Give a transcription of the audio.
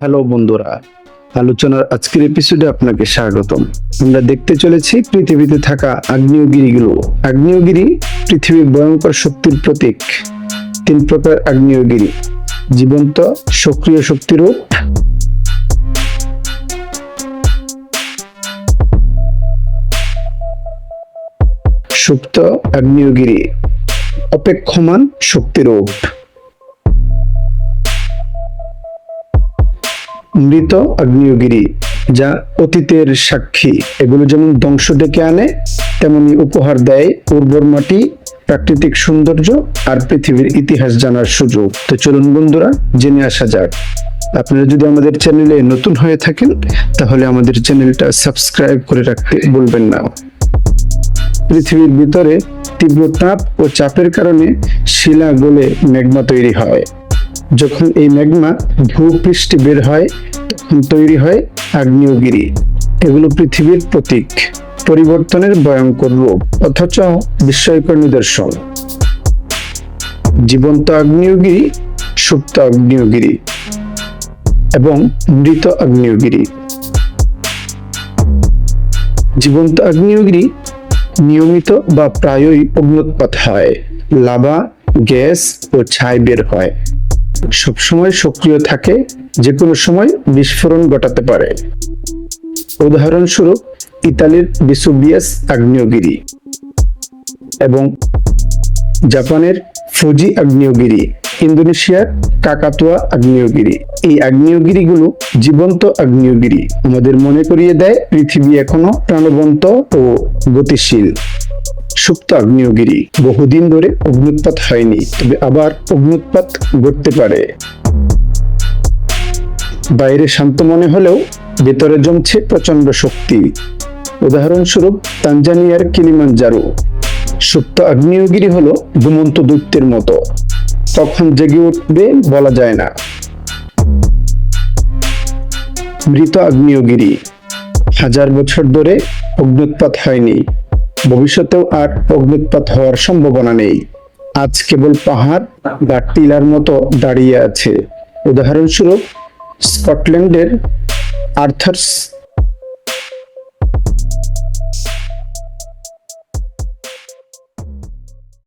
Hello বন্ধুরা, আলোচনার আজকের এপিসোডে আপনাকে স্বাগতম। আমরা দেখতে চলেছি পৃথিবীতে থাকা আগ্নেয়গিরিগুলো। আগ্নেয়গিরি পৃথিবীর ভয়ঙ্কর শক্তির প্রতীক। তিন প্রকার আগ্নেয়গিরি। জীবন্ত, সক্রিয় শক্তিরূপ সুপ্ত আগ্নেয়গিরি। অপেক্ষমান শক্তিরূপ মৃত আগ্নেয়গিরি, যা অতীতের সাক্ষী। এগুলো যেমন ধ্বংস ডেকে আনে, তেমনি উপহার দেয় উর্বর মাটি, প্রাকৃতিক সৌন্দর্য আর পৃথিবীর ইতিহাস জানার সুযোগ। তো চলুন বন্ধুরা, জেনে আসা যাক। আপনারা যদি আমাদের চ্যানেলে নতুন হয়ে থাকেন, তাহলে আমাদের চ্যানেলটা সাবস্ক্রাইব করে রাখতে ভুলবেন না। পৃথিবীর ভিতরে তীব্র তাপ ও চাপের কারণে শিলা গলে ম্যাগমা তৈরি হয়। যখন এই ম্যাগমা ভূপৃষ্ঠে বের হয়, তখন তৈরি হয় আগ্নেয়গিরি। এগুলো পৃথিবীর প্রতীক, পরিবর্তনের ভয়ঙ্কর রূপ, অথচ বিস্ময়কর নিদর্শন। জীবন্ত আগ্নেয়গিরি, সুপ্ত আগ্নেয়গিরি এবং মৃত আগ্নেয়গিরি। জীবন্ত আগ্নেয়গিরি নিয়মিত বা প্রায়ই অগ্নুৎপাত হয়, লাভা, গ্যাস ও ছাই বের হয়। সবসময় সক্রিয় থাকে যে কোনো সময় বিস্ফোরণ ঘটাতে পারে। উদাহরণস্বরূপ, ইতালির বিসুবিয়াস আগ্নেয়গিরি এবং জাপানের ফুজি আগ্নেয়গিরি, ইন্দোনেশিয়ার কাকাতুয়া আগ্নেয়গিরি। এই আগ্নেয়গিরিগুলো জীবন্ত আগ্নেয়গিরি। আমাদের মনে করিয়ে দেয় পৃথিবী এখনও প্রাণবন্ত ও গতিশীল। সুপ্ত আগ্নেয়গিরি বহুদিন ধরে অগ্নুৎপাত হয়নি, তবে আবার অগ্নুৎপাত ঘটতে পারে। বাইরে শান্ত মনে হলেও ভেতরে জমছে প্রচণ্ড শক্তি। উদাহরণস্বরূপ তানজানিয়ার কিলিমাঞ্জারো। সুপ্ত আগ্নেয়গিরি হলো ঘুমন্ত দৈত্যের মতো। তখন জেগে উঠবে বলা যায় না। মৃত আগ্নেয়গিরি হাজার বছর ধরে অগ্নুৎপাত হয়নি। ভবিষ্যতেও আর অগ্নিপাত হওয়ার সম্ভাবনা নেই। আজ কেবল পাহাড় বা টিলার মতো দাঁড়িয়ে আছে। উদাহরণস্বরূপ, স্কটল্যান্ডের আর্থার্স।